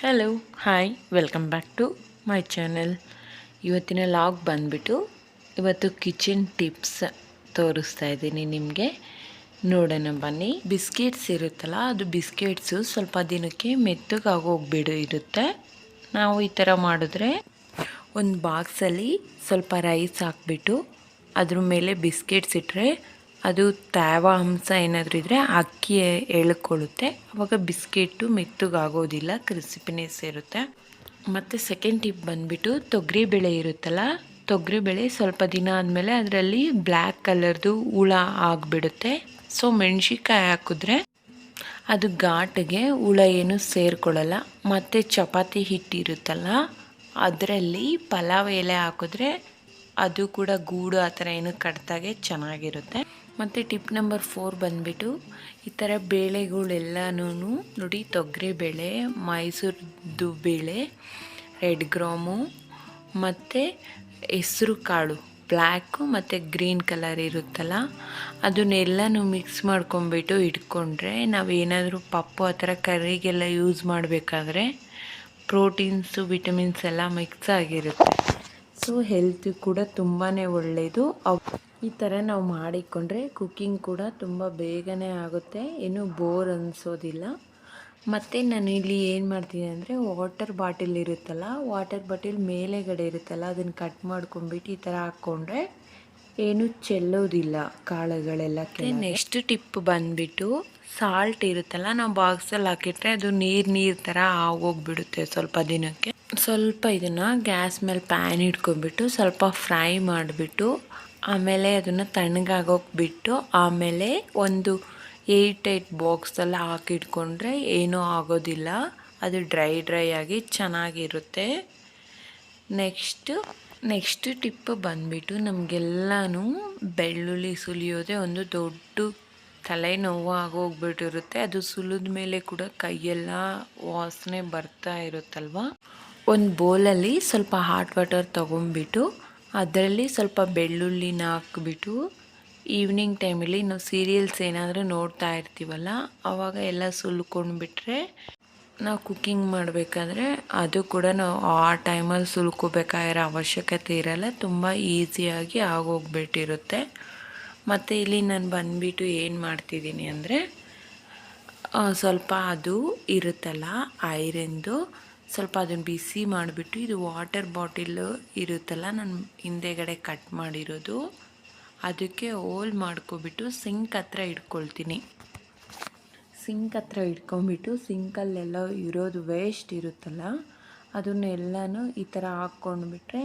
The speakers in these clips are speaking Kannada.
Hello hi welcome back to my channel ಇವತ್ತಿನ ಲಾಗ್ ಬಂದ್ಬಿಟ್ಟು ಇವತ್ತು ಕಿಚನ್ ಟಿಪ್ಸ್ ತೋರಿಸ್ತಾ ಇದ್ದೀನಿ ನಿಮಗೆ. ನೋಡೋಣ ಬನ್ನಿ. ಬಿಸ್ಕೆಟ್ಸ್ ಇರುತ್ತಲ್ಲ, ಅದು ಬಿಸ್ಕೆಟ್ಸು ಸ್ವಲ್ಪ ದಿನಕ್ಕೆ ಮೆತ್ತಗಾಗೋಗ್ಬಿಡು ಇರುತ್ತೆ. ನಾವು ಈ ಥರ ಮಾಡಿದ್ರೆ ಒಂದು ಬಾಕ್ಸಲ್ಲಿ ಸ್ವಲ್ಪ ರೈಸ್ ಹಾಕ್ಬಿಟ್ಟು ಅದ್ರ ಮೇಲೆ ಬಿಸ್ಕೆಟ್ಸ್ ಇಟ್ಟರೆ ಅದು ತೇವಾಂಶ ಏನಾದರೂ ಇದ್ದರೆ ಅಕ್ಕಿ ಎಳ್ಕೊಳ್ಳುತ್ತೆ. ಆವಾಗ ಬಿಸ್ಕೆಟ್ಟು ಮೆತ್ತಗಾಗೋದಿಲ್ಲ ಕ್ರಿಸ್ಪಿನೆಸ್ ಇರುತ್ತೆ ಮತ್ತು ಸೆಕೆಂಡ್ ಟಿಪ್ ಬಂದುಬಿಟ್ಟು ತೊಗರಿಬೇಳೆ ಇರುತ್ತಲ್ಲ, ತೊಗರಿ ಬೆಳೆ ಸ್ವಲ್ಪ ದಿನ ಆದಮೇಲೆ ಅದರಲ್ಲಿ ಬ್ಲ್ಯಾಕ್ ಕಲರ್ದು ಹುಳ ಆಗಿಬಿಡುತ್ತೆ. ಸೊ ಮೆಣಸಿನ್ಕಾಯಿ ಹಾಕಿದ್ರೆ ಅದು ಘಾಟಿಗೆ ಹುಳ ಏನು ಸೇರಿಕೊಳ್ಳಲ್ಲ. ಮತ್ತು ಚಪಾತಿ ಹಿಟ್ಟಿರುತ್ತಲ್ಲ, ಅದರಲ್ಲಿ ಪಲಾವ್ ಎಲೆ ಹಾಕಿದ್ರೆ ಅದು ಕೂಡ ಗೂಡು ಆ ಥರ ಏನು ಕಟ್ದಾಗೆ ಚೆನ್ನಾಗಿರುತ್ತೆ. ಮತ್ತು ಟಿಪ್ ನಂಬರ್ ಫೋರ್ ಬಂದುಬಿಟ್ಟು ಈ ಥರ ಬೇಳೆಗಳೆಲ್ಲನೂ ನೋಡಿ ತೊಗರಿ ಬೇಳೆ ಮೈಸೂರದ್ದು ಬೇಳೆ, ರೆಡ್ ಗ್ರಾಮು ಮತ್ತು ಹೆಸ್ರು ಕಾಳು, ಬ್ಲ್ಯಾಕು ಮತ್ತು ಗ್ರೀನ್ ಕಲರ್ ಇರುತ್ತಲ್ಲ ಅದನ್ನೆಲ್ಲನೂ ಮಿಕ್ಸ್ ಮಾಡ್ಕೊಂಬಿಟ್ಟು ಇಟ್ಕೊಂಡ್ರೆ ನಾವೇನಾದರೂ ಪಪ್ಪು ಆ ಥರ ಕರಿಗೆಲ್ಲ ಯೂಸ್ ಮಾಡಬೇಕಾದ್ರೆ ಪ್ರೋಟೀನ್ಸು ವಿಟಮಿನ್ಸ್ ಎಲ್ಲ ಮಿಕ್ಸ್ ಆಗಿರುತ್ತೆ. ಸೊ ಹೆಲ್ತ್ ಕೂಡ ತುಂಬಾ ಒಳ್ಳೆಯದು ಈ ಥರ ನಾವು ಮಾಡಿಕೊಂಡ್ರೆ ಕುಕ್ಕಿಂಗ್ ಕೂಡ ತುಂಬ ಬೇಗನೆ ಆಗುತ್ತೆ. ಏನು ಬೋರ್ ಅನಿಸೋದಿಲ್ಲ. ಮತ್ತು ನಾನು ಇಲ್ಲಿ ಏನು ಮಾಡ್ತೀನಿ ಅಂದರೆ ವಾಟರ್ ಬಾಟಿಲ್ ಇರುತ್ತಲ್ಲ ವಾಟರ್ ಬಾಟಿಲ್ ಮೇಲೆಗಡೆ ಇರುತ್ತಲ್ಲ ಅದನ್ನು ಕಟ್ ಮಾಡ್ಕೊಂಡ್ಬಿಟ್ಟು ಈ ಥರ ಹಾಕ್ಕೊಂಡ್ರೆ ಏನು ಚೆಲ್ಲೋದಿಲ್ಲ ಕಾಳುಗಳೆಲ್ಲ ನೆಕ್ಸ್ಟ್ ಟಿಪ್ ಬಂದುಬಿಟ್ಟು ಸಾಲ್ಟ್ ಇರುತ್ತಲ್ಲ, ನಾವು ಬಾಕ್ಸಲ್ಲಿ ಹಾಕಿಟ್ರೆ ಅದು ನೀರು ನೀರು ಥರ ಆಗೋಗ್ಬಿಡುತ್ತೆ ಸ್ವಲ್ಪ ದಿನಕ್ಕೆ. ಸ್ವಲ್ಪ ಇದನ್ನು ಗ್ಯಾಸ್ ಮೇಲೆ ಪ್ಯಾನ್ ಇಟ್ಕೊಂಡ್ಬಿಟ್ಟು ಸ್ವಲ್ಪ ಫ್ರೈ ಮಾಡಿಬಿಟ್ಟು, ಆಮೇಲೆ ಅದನ್ನು ತಣ್ಣಗಾಗೋಕೆ ಬಿಟ್ಟು, ಆಮೇಲೆ ಒಂದು ಏಯ್ಟ್ ಏಯ್ಟ್ ಬಾಕ್ಸಲ್ಲಿ ಹಾಕಿಟ್ಕೊಂಡ್ರೆ ಏನೂ ಆಗೋದಿಲ್ಲ. ಅದು ಡ್ರೈ ಡ್ರೈ ಆಗಿ ಚೆನ್ನಾಗಿರುತ್ತೆ. ನೆಕ್ಸ್ಟು ನೆಕ್ಸ್ಟ್ ಟಿಪ್ ಬಂದ್ಬಿಟ್ಟು ನಮಗೆಲ್ಲನೂ ಬೆಳ್ಳುಳ್ಳಿ ಸುಲಿಯೋದೇ ಒಂದು ದೊಡ್ಡ ತಲೆನೋವು ಆಗೋಗ್ಬಿಟ್ಟಿರುತ್ತೆ ಅದು ಸುಲಿದ ಮೇಲೆ ಕೂಡ ಕೈಯೆಲ್ಲ ವಾಸನೆ ಬರ್ತಾ ಇರುತ್ತಲ್ವ? ಒಂದು ಬೌಲಲ್ಲಿ ಸ್ವಲ್ಪ ಹಾಟ್ ವಾಟರ್ ತೊಗೊಂಬಿಟ್ಟು ಅದರಲ್ಲಿ ಸ್ವಲ್ಪ ಬೆಳ್ಳುಳ್ಳಿನ ಹಾಕ್ಬಿಟ್ಟು ಈವ್ನಿಂಗ್ ಟೈಮಲ್ಲಿ ನಾವು ಸೀರಿಯಲ್ಸ್ ಏನಾದರೂ ನೋಡ್ತಾ ಇರ್ತೀವಲ್ಲ ಆವಾಗ ಎಲ್ಲ ಸುಲ್ಕೊಂಡ್ಬಿಟ್ರೆ ನಾವು ಕುಕ್ಕಿಂಗ್ ಮಾಡಬೇಕಾದ್ರೆ ಅದು ಕೂಡ ನಾವು ಆ ಟೈಮಲ್ಲಿ ಸುಲ್ಕೋಬೇಕಾಗಿರೋ ಅವಶ್ಯಕತೆ ಇರಲ್ಲ, ತುಂಬ ಈಸಿಯಾಗಿ ಆಗೋಗ್ಬಿಟ್ಟಿರುತ್ತೆ. ಮತ್ತು ಇಲ್ಲಿ ನಾನು ಬಂದುಬಿಟ್ಟು ಏನು ಮಾಡ್ತಿದ್ದೀನಿ ಅಂದರೆ ಸ್ವಲ್ಪ ಅದು ಇರುತ್ತಲ್ಲ ಐರನ್ದು ಸ್ವಲ್ಪ ಅದನ್ನು ಬಿಸಿ ಮಾಡಿಬಿಟ್ಟು ಇದು ವಾಟರ್ ಬಾಟಿಲು ಇರುತ್ತಲ್ಲ, ನಾನು ಹಿಂದೆಗಡೆ ಕಟ್ ಮಾಡಿರೋದು, ಅದಕ್ಕೆ ಹೋಲ್ ಮಾಡ್ಕೊಬಿಟ್ಟು ಸಿಂಕ್ ಹತ್ರ ಇಟ್ಕೊಳ್ತೀನಿ. ಸಿಂಕ್ ಹತ್ರ ಇಟ್ಕೊಂಬಿಟ್ಟು ಸಿಂಕಲ್ಲೆಲ್ಲ ಇರೋದು ವೇಸ್ಟ್ ಇರುತ್ತಲ್ಲ ಅದನ್ನೆಲ್ಲನೂ ಈ ಥರ ಹಾಕ್ಕೊಂಡ್ಬಿಟ್ರೆ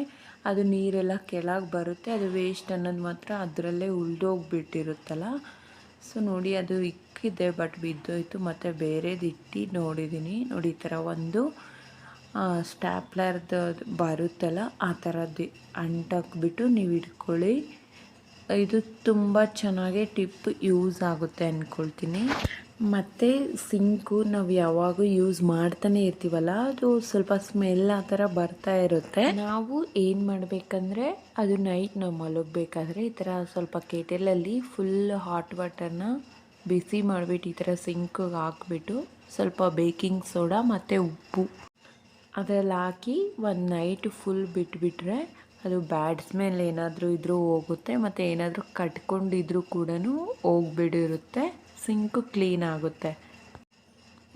ಅದು ನೀರೆಲ್ಲ ಕೆಳಗೆ ಬರುತ್ತೆ. ಅದು ವೇಸ್ಟ್ ಅನ್ನೋದು ಮಾತ್ರ ಅದರಲ್ಲೇ ಉಳ್ದೋಗ್ಬಿಟ್ಟಿರುತ್ತಲ್ಲ. ಸೊ ನೋಡಿ, ಅದು ಇಕ್ಕಿದೆ ಬಟ್ ಬಿದ್ದೋಯ್ತು. ಮತ್ತು ಬೇರೆದು ಇಟ್ಟು ನೋಡಿದ್ದೀನಿ. ನೋಡಿ, ಈ ಥರ ಒಂದು ಸ್ಟ್ಯಾಪ್ಲರ್ದು ಬರುತ್ತಲ್ಲ, ಆ ಥರದ್ದು ಅಂಟಾಕ್ಬಿಟ್ಟು ನೀವು ಇಟ್ಕೊಳ್ಳಿ. ಇದು ತುಂಬ ಚೆನ್ನಾಗಿ ಟಿಪ್ ಯೂಸ್ ಆಗುತ್ತೆ ಅಂದ್ಕೊಳ್ತೀನಿ. ಮತ್ತು ಸಿಂಕು ನಾವು ಯಾವಾಗೂ ಯೂಸ್ ಮಾಡ್ತಾನೆ ಇರ್ತೀವಲ್ಲ, ಅದು ಸ್ವಲ್ಪ ಸ್ಮೆಲ್ ಆ ಥರ ಬರ್ತಾ ಇರುತ್ತೆ. ನಾವು ಏನು ಮಾಡಬೇಕಂದ್ರೆ, ಅದು ನೈಟ್ ನಾವು ಮಲಗಬೇಕಾದ್ರೆ ಈ ಥರ ಸ್ವಲ್ಪ ಕೆಟಲಲ್ಲಿ ಫುಲ್ ಹಾಟ್ ವಾಟರ್ನ ಬಿಸಿ ಮಾಡಿಬಿಟ್ಟು ಈ ಥರ ಸಿಂಕಿಗೆ ಹಾಕ್ಬಿಟ್ಟು ಸ್ವಲ್ಪ ಬೇಕಿಂಗ್ ಸೋಡಾ ಮತ್ತು ಉಪ್ಪು. ಅದರಲ್ಲಿ ಹಾಕಿ ಒಂದು ನೈಟ್ ಫುಲ್ ಬಿಟ್ಬಿಟ್ರೆ ಅದು ಬ್ಯಾಡ್ ಸ್ಮೆಲ್ ಏನಾದರೂ ಇದ್ರೂ ಹೋಗುತ್ತೆ, ಮತ್ತು ಏನಾದರೂ ಕಟ್ಕೊಂಡಿದ್ರೂ ಕೂಡ ಹೋಗ್ಬಿಡಿರುತ್ತೆ. ಸಿಂಕು ಕ್ಲೀನ್ ಆಗುತ್ತೆ.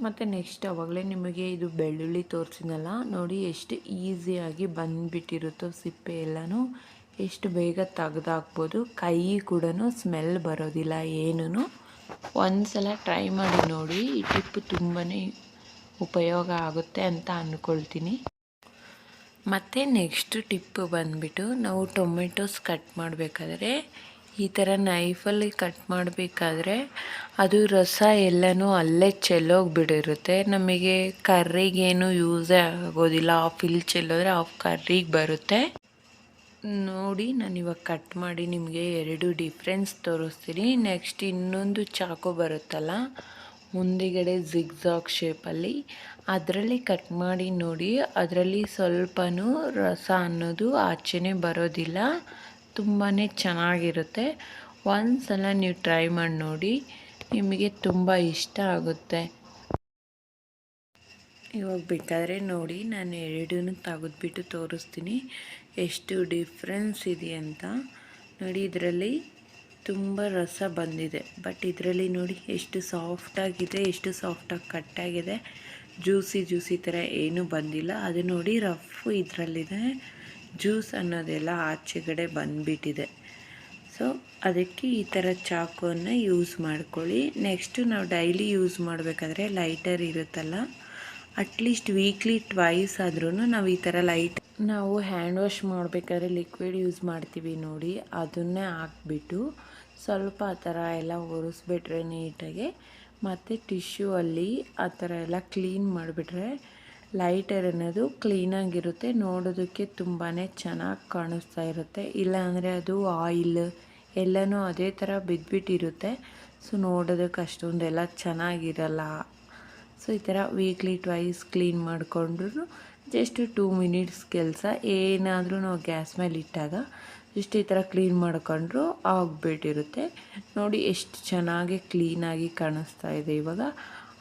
ಮತ್ತು ನೆಕ್ಸ್ಟ್ ಅವಾಗಲೇ ನಿಮಗೆ ಇದು ಬೆಳ್ಳುಳ್ಳಿ ತೋರಿಸಿನಲ್ಲ ನೋಡಿ ಎಷ್ಟು ಈಸಿಯಾಗಿ ಬಂದುಬಿಟ್ಟಿರುತ್ತೋ ಸಿಪ್ಪೆ ಎಲ್ಲನೂ. ಎಷ್ಟು ಬೇಗ ತೆಗೆದಾಕ್ಬೋದು. ಕೈ ಕೂಡ ಸ್ಮೆಲ್ ಬರೋದಿಲ್ಲ ಏನೂ ಒಂದು ಸಲ ಟ್ರೈ ಮಾಡಿ ನೋಡಿ. ಈ ಟಿಪ್ ತುಂಬಾ ಉಪಯೋಗ ಆಗುತ್ತೆ ಅಂತ ಅಂದ್ಕೊಳ್ತೀನಿ ಮತ್ತು ನೆಕ್ಸ್ಟ್ ಟಿಪ್ ಬಂದುಬಿಟ್ಟು ನಾವು ಟೊಮೆಟೊಸ್ ಕಟ್ ಮಾಡಬೇಕಾದ್ರೆ ಈ ಥರ ನೈಫಲ್ಲಿ ಕಟ್ ಮಾಡಬೇಕಾದ್ರೆ ಅದು ರಸ ಎಲ್ಲನೂ ಅಲ್ಲೇ ಚೆಲ್ಲೋಗ್ಬಿಡಿರುತ್ತೆ ನಮಗೆ ಕರ್ರಿಗೇನು ಯೂಸೇ ಆಗೋದಿಲ್ಲ. ಆಫ್ ಇಲ್ಲಿ ಚೆಲ್ಲೋದ್ರೆ ಆಫ್ ಕರ್ರಿಗೆ ಬರುತ್ತೆ. ನೋಡಿ ನಾನು ಇವಾಗ ಕಟ್ ಮಾಡಿ ನಿಮಗೆ ಎರಡು ಡಿಫ್ರೆನ್ಸ್ ತೋರಿಸ್ತೀನಿ. ನೆಕ್ಸ್ಟ್ ಇನ್ನೊಂದು ಚಾಕು ಬರುತ್ತಲ್ಲ, ಮುಂದಿಗಡೆ ಜಿಗ್ಜಾಗ್ ಶೇಪಲ್ಲಿ ಅದರಲ್ಲಿ ಕಟ್ ಮಾಡಿ ನೋಡಿ. ಅದರಲ್ಲಿ ಸ್ವಲ್ಪನೂ ರಸ ಅನ್ನೋದು ಆಚೆನೇ ಬರೋದಿಲ್ಲ. ತುಂಬಾ ಚೆನ್ನಾಗಿರುತ್ತೆ. ಒಂದು ಸಲ ನೀವು ಟ್ರೈ ಮಾಡಿ ನೋಡಿ, ನಿಮಗೆ ತುಂಬ ಇಷ್ಟ ಆಗುತ್ತೆ. ಇವಾಗ ಬೇಕಾದರೆ ನೋಡಿ, ನಾನು ಎರಡೂ ತೆಗೆದ್ಬಿಟ್ಟು ತೋರಿಸ್ತೀನಿ. ಎಷ್ಟು ಡಿಫ್ರೆನ್ಸ್ ಇದೆ ಅಂತ. ನೋಡಿ, ಇದರಲ್ಲಿ ತುಂಬ ರಸ ಬಂದಿದೆ. ಬಟ್ ಇದರಲ್ಲಿ ನೋಡಿ, ಎಷ್ಟು ಸಾಫ್ಟಾಗಿದೆ ಎಷ್ಟು ಸಾಫ್ಟಾಗಿ ಕಟ್ಟಾಗಿದೆ ಜ್ಯೂಸಿ ಜ್ಯೂಸಿ ಥರ ಏನೂ ಬಂದಿಲ್ಲ. ಅದು ನೋಡಿ ರಫ್ ಇದರಲ್ಲಿದೆ. ಜ್ಯೂಸ್ ಅನ್ನೋದೆಲ್ಲ ಆಚೆಗಡೆ ಬಂದುಬಿಟ್ಟಿದೆ. ಸೊ ಅದಕ್ಕೆ ಈ ಥರ ಚಾಕುವನ್ನು ಯೂಸ್ ಮಾಡ್ಕೊಳ್ಳಿ. ನೆಕ್ಸ್ಟು ನಾವು ಡೈಲಿ ಯೂಸ್ ಮಾಡಬೇಕಾದ್ರೆ ಲೈಟರ್ ಇರುತ್ತಲ್ಲ ಅಟ್ಲೀಸ್ಟ್ ವೀಕ್ಲಿ ಟ್ವೈಸ್ ಆದ್ರೂ ನಾವು ಈ ಥರ ಲೈಟ್, ನಾವು ಹ್ಯಾಂಡ್ ವಾಶ್ ಮಾಡಬೇಕಾದ್ರೆ ಲಿಕ್ವಿಡ್ ಯೂಸ್ ಮಾಡ್ತೀವಿ ನೋಡಿ, ಅದನ್ನೇ ಹಾಕ್ಬಿಟ್ಟು ಸ್ವಲ್ಪ ಆ ಥರ ಎಲ್ಲ ಒರೆಸ್ಬಿಟ್ರೆ ನೀಟಾಗಿ ಮತ್ತು ಟಿಶ್ಯೂ ಅಲ್ಲಿ ಆ ಥರ ಎಲ್ಲ ಕ್ಲೀನ್ ಮಾಡಿಬಿಟ್ರೆ ಲೈಟರ್ ಅನ್ನೋದು ಕ್ಲೀನಾಗಿರುತ್ತೆ ನೋಡೋದಕ್ಕೆ ತುಂಬಾ ಚೆನ್ನಾಗಿ ಕಾಣಿಸ್ತಾ ಇರುತ್ತೆ. ಇಲ್ಲಾಂದರೆ ಅದು ಆಯಿಲ್ ಎಲ್ಲನೂ ಅದೇ ಥರ ಬಿದ್ದುಬಿಟ್ಟಿರುತ್ತೆ ಸೊ ನೋಡೋದಕ್ಕೆ ಅಷ್ಟೊಂದೆಲ್ಲ ಚೆನ್ನಾಗಿರಲ್ಲ. ಸೊ ಈ ಥರ ವೀಕ್ಲಿ ಟ್ವೈಸ್ ಕ್ಲೀನ್ ಮಾಡಿಕೊಂಡ್ರು ಜಸ್ಟ್ ಟೂ ಮಿನಿಟ್ಸ್ ಕೆಲಸ. ಏನಾದರೂ ನಾವು ಗ್ಯಾಸ್ ಮೇಲೆ ಇಟ್ಟಾಗ ಜಸ್ಟ್ ಈ ಥರ ಕ್ಲೀನ್ ಮಾಡ್ಕೊಂಡ್ರು ಆಗಿಬಿಟ್ಟಿರುತ್ತೆ. ನೋಡಿ, ಎಷ್ಟು ಚೆನ್ನಾಗಿ ಕ್ಲೀನಾಗಿ ಕಾಣಿಸ್ತಾ ಇದೆ ಇವಾಗ.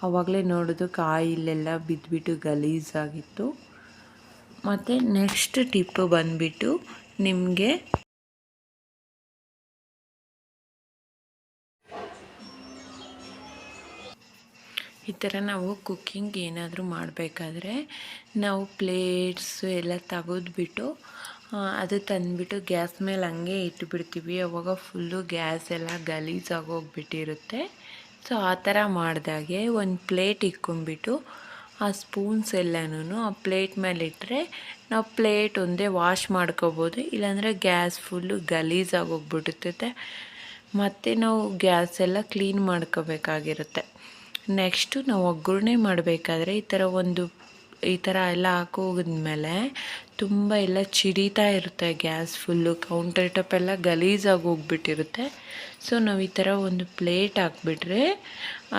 ಆವಾಗಲೇ ನೋಡೋದು ಕಾಯಿಲೆಲ್ಲ ಬಿದ್ದುಬಿಟ್ಟು ಗಲೀಜಾಗಿತ್ತು. ಮತ್ತು ನೆಕ್ಸ್ಟ್ ಟಿಪ್ಪು ಬಂದುಬಿಟ್ಟು ನಿಮಗೆ ಈ ಥರ ನಾವು ಕುಕ್ಕಿಂಗ್ ಏನಾದರೂ ಮಾಡಬೇಕಾದ್ರೆ ನಾವು ಪ್ಲೇಟ್ಸು ಎಲ್ಲ ತೆಗೆದ್ಬಿಟ್ಟು ಅದು ತಂದುಬಿಟ್ಟು ಗ್ಯಾಸ್ ಮೇಲೆ ಹಂಗೆ ಇಟ್ಬಿಡ್ತೀವಿ. ಅವಾಗ ಫುಲ್ಲು ಗ್ಯಾಸ್ ಎಲ್ಲ ಗಲೀಜಾಗೋಗ್ಬಿಟ್ಟಿರುತ್ತೆ ಸೊ ಆ ಥರ ಮಾಡಿದಾಗೆ ಒಂದು ಪ್ಲೇಟ್ ಇಕ್ಕೊಂಬಿಟ್ಟು ಆ ಸ್ಪೂನ್ಸ್ ಎಲ್ಲನೂ ಆ ಪ್ಲೇಟ್ ಮೇಲೆ ಇಟ್ಟರೆ ನಾವು ಪ್ಲೇಟ್ ಒಂದೇ ವಾಶ್ ಮಾಡ್ಕೋಬೋದು, ಇಲ್ಲಾಂದರೆ ಗ್ಯಾಸ್ ಫುಲ್ಲು ಗಲೀಜಾಗೋಗ್ಬಿಡುತ್ತೆ. ಮತ್ತು ನಾವು ಗ್ಯಾಸ್ ಎಲ್ಲ ಕ್ಲೀನ್ ಮಾಡ್ಕೋಬೇಕಾಗಿರುತ್ತೆ. ನೆಕ್ಸ್ಟು ನಾವು ಒಗ್ಗರಣೆ ಮಾಡಬೇಕಾದ್ರೆ ಈ ಥರ ಒಂದು ಈ ಥರ ಎಲ್ಲ ಹಾಕೋಗಿದ್ಮೇಲೆ ತುಂಬ ಎಲ್ಲ ಚಿಡಿತಾ ಇರುತ್ತೆ ಗ್ಯಾಸ್ ಫುಲ್ಲು ಕೌಂಟರ್ ಟಾಪ್ ಎಲ್ಲ ಗಲೀಜಾಗಿ ಹೋಗ್ಬಿಟ್ಟಿರುತ್ತೆ. ಸೊ ನಾವು ಈ ಥರ ಒಂದು ಪ್ಲೇಟ್ ಹಾಕ್ಬಿಟ್ರೆ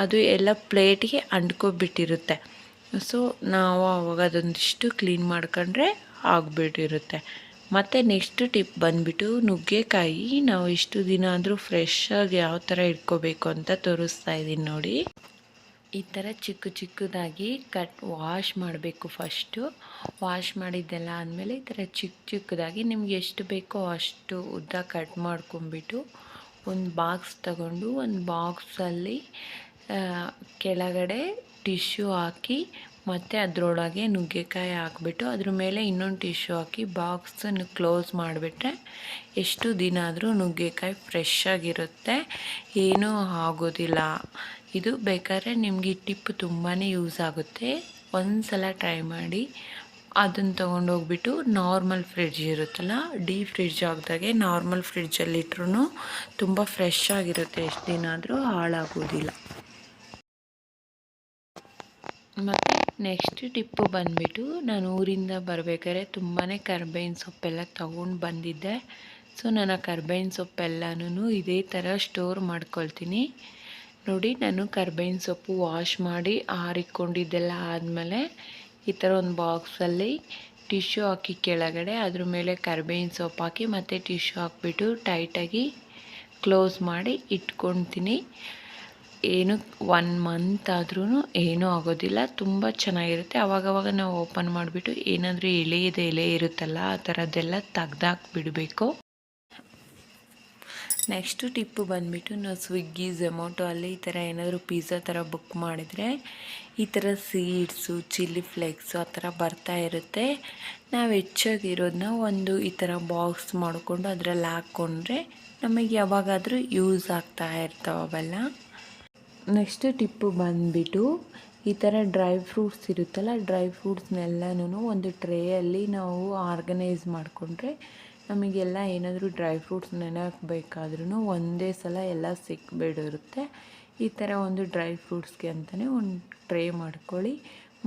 ಅದು ಎಲ್ಲ ಪ್ಲೇಟಿಗೆ ಅಂಟ್ಕೊಬಿಟ್ಟಿರುತ್ತೆ. ಸೊ ನಾವು ಅವಾಗ ಅದೊಂದಿಷ್ಟು ಕ್ಲೀನ್ ಮಾಡ್ಕೊಂಡ್ರೆ ಆಗ್ಬಿಟ್ಟಿರುತ್ತೆ. ಮತ್ತು ನೆಕ್ಸ್ಟ್ ಟಿಪ್ ಬಂದುಬಿಟ್ಟು ನುಗ್ಗೆಕಾಯಿ, ನಾವು ಇಷ್ಟು ದಿನ ಆದರೂ ಫ್ರೆಶ್ಶಾಗಿ ಯಾವ ಥರ ಇಟ್ಕೋಬೇಕು ಅಂತ ತೋರಿಸ್ತಾ ಇದ್ದೀನಿ ನೋಡಿ. ಈ ಥರ ಚಿಕ್ಕ ಚಿಕ್ಕದಾಗಿ ಕಟ್ ವಾಶ್ ಮಾಡಬೇಕು ಫಸ್ಟು. ವಾಶ್ ಮಾಡಿದ್ದೆಲ್ಲ ಆದಮೇಲೆ ಈ ಥರ ಚಿಕ್ಕ ಚಿಕ್ಕದಾಗಿ ನಿಮ್ಗೆ ಎಷ್ಟು ಬೇಕೋ ಅಷ್ಟು ಉದ್ದ ಕಟ್ ಮಾಡ್ಕೊಂಬಿಟ್ಟು ಒಂದು ಬಾಕ್ಸ್ ತಗೊಂಡು ಒಂದು ಬಾಕ್ಸಲ್ಲಿ ಕೆಳಗಡೆ ಟಿಶ್ಯೂ ಹಾಕಿ ಮತ್ತು ಅದರೊಳಗೆ ನುಗ್ಗೆಕಾಯಿ ಹಾಕ್ಬಿಟ್ಟು ಅದ್ರ ಮೇಲೆ ಇನ್ನೊಂದು ಟಿಶ್ಯೂ ಹಾಕಿ ಬಾಕ್ಸನ್ನು ಕ್ಲೋಸ್ ಮಾಡಿಬಿಟ್ರೆ ಎಷ್ಟು ದಿನ ಆದರೂ ನುಗ್ಗೆಕಾಯಿ ಫ್ರೆಶ್ ಆಗಿರುತ್ತೆ. ಏನೂ ಆಗೋದಿಲ್ಲ. ಇದು ಬೇಕಾದ್ರೆ ನಿಮಗೆ ಈ ಟಿಪ್ ತುಂಬಾ ಯೂಸ್ ಆಗುತ್ತೆ. ಒಂದು ಸಲ ಟ್ರೈ ಮಾಡಿ. ಅದನ್ನು ತೊಗೊಂಡೋಗ್ಬಿಟ್ಟು ನಾರ್ಮಲ್ ಫ್ರಿಡ್ಜ್ ಇರುತ್ತಲ್ಲ, ಡೀ ಫ್ರಿಡ್ಜ್ ಆಗ್ದಾಗೆ ನಾರ್ಮಲ್ ಫ್ರಿಡ್ಜಲ್ಲಿ ಇಟ್ರೂ ತುಂಬ ಫ್ರೆಶ್ ಆಗಿರುತ್ತೆ. ಎಷ್ಟು ದಿನ ಆದರೂ ಹಾಳಾಗೋದಿಲ್ಲ. ಮತ್ತು ನೆಕ್ಸ್ಟ್ ಟಿಪ್ಪು ಬಂದುಬಿಟ್ಟು ನಾನು ಊರಿಂದ ಬರಬೇಕಾದ್ರೆ ತುಂಬಾ ಕರ್ಬೇವಿನ ಸೊಪ್ಪೆಲ್ಲ ತೊಗೊಂಡು ಬಂದಿದ್ದೆ. ಸೊ ನಾನು ಆ ಕರ್ಬೇವಿನ ಸೊಪ್ಪೆಲ್ಲನೂ ಇದೇ ಥರ ಸ್ಟೋರ್ ಮಾಡ್ಕೊಳ್ತೀನಿ. ನೋಡಿ, ನಾನು ಕರ್ಬೇವಿನ ಸೊಪ್ಪು ವಾಶ್ ಮಾಡಿ ಆರಿಕೊಂಡಿದ್ದೆಲ್ಲ ಆದಮೇಲೆ ಈ ಥರ ಒಂದು ಬಾಕ್ಸಲ್ಲಿ ಟಿಶ್ಯೂ ಹಾಕಿ ಕೆಳಗಡೆ, ಅದ್ರ ಮೇಲೆ ಕರ್ಬೇವಿನ ಸೊಪ್ಪು ಹಾಕಿ ಮತ್ತು ಟಿಶ್ಯೂ ಹಾಕಿಬಿಟ್ಟು ಟೈಟಾಗಿ ಕ್ಲೋಸ್ ಮಾಡಿ ಇಟ್ಕೊತೀನಿ ಏನು ಒನ್ ಮಂತ್ ಆದ್ರೂ ಏನೂ ಆಗೋದಿಲ್ಲ, ತುಂಬ ಚೆನ್ನಾಗಿರುತ್ತೆ. ಅವಾಗವಾಗ ನಾವು ಓಪನ್ ಮಾಡಿಬಿಟ್ಟು ಏನಾದರೂ ಇದೆ ಎಲೆ ಇರುತ್ತಲ್ಲ, ಆ ಥರದ್ದೆಲ್ಲ ತೆಗ್ದಾಕ್ಬಿಡಬೇಕು. ನೆಕ್ಸ್ಟು ಟಿಪ್ಪು ಬಂದುಬಿಟ್ಟು ನಾವು ಸ್ವಿಗ್ಗಿ ಝೊಮ್ಯಾಟೊ ಅಲ್ಲಿ ಈ ಥರ ಏನಾದರೂ ಪಿಜ್ಜಾ ಥರ ಬುಕ್ ಮಾಡಿದರೆ ಈ ಥರ ಸೀಡ್ಸು ಚಿಲ್ಲಿ ಫ್ಲೇಕ್ಸು ಆ ಥರ ಬರ್ತಾ ಇರುತ್ತೆ. ನಾವು ಹೆಚ್ಚಾಗಿರೋದನ್ನ ಒಂದು ಈ ಥರ ಬಾಕ್ಸ್ ಮಾಡಿಕೊಂಡು ಅದರಲ್ಲಿ ಹಾಕ್ಕೊಂಡ್ರೆ ನಮಗೆ ಯಾವಾಗಾದರೂ ಯೂಸ್ ಆಗ್ತಾ ಇರ್ತಾವಲ್ಲ ನೆಕ್ಸ್ಟು ನೆಕ್ಸ್ಟ್ ಟಿಪ್ಪು ಬಂದುಬಿಟ್ಟು ಈ ಥರ ಡ್ರೈ ಫ್ರೂಟ್ಸ್ ಇರುತ್ತಲ್ಲ, ಡ್ರೈ ಫ್ರೂಟ್ಸ್ನೆಲ್ಲನೂ ಒಂದು ಟ್ರೇಯಲ್ಲಿ ನಾವು ಆರ್ಗನೈಸ್ ಮಾಡಿಕೊಂಡ್ರೆ ನಮಗೆಲ್ಲ ಏನಾದರೂ ಡ್ರೈ ಫ್ರೂಟ್ಸ್ ನೆನಪಬೇಕಾದ್ರೂ ಒಂದೇ ಸಲ ಎಲ್ಲ ಸಿಕ್ಬಿಡಿರುತ್ತೆ ಈ ಥರ ಒಂದು ಡ್ರೈ ಫ್ರೂಟ್ಸ್ಗೆ ಅಂತಲೇ ಒಂದು ಟ್ರೇ ಮಾಡ್ಕೊಳ್ಳಿ.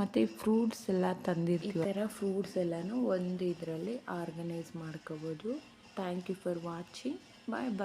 ಮತ್ತು ಫ್ರೂಟ್ಸ್ ಎಲ್ಲ ತಂದಿರ್ತೀವಿ? ಈ ಥರ ಫ್ರೂಟ್ಸ್ ಎಲ್ಲನೂ ಒಂದು ಇದರಲ್ಲಿ ಆರ್ಗನೈಸ್ ಮಾಡ್ಕೋಬೋದು. Thank you for watching. Bye bye.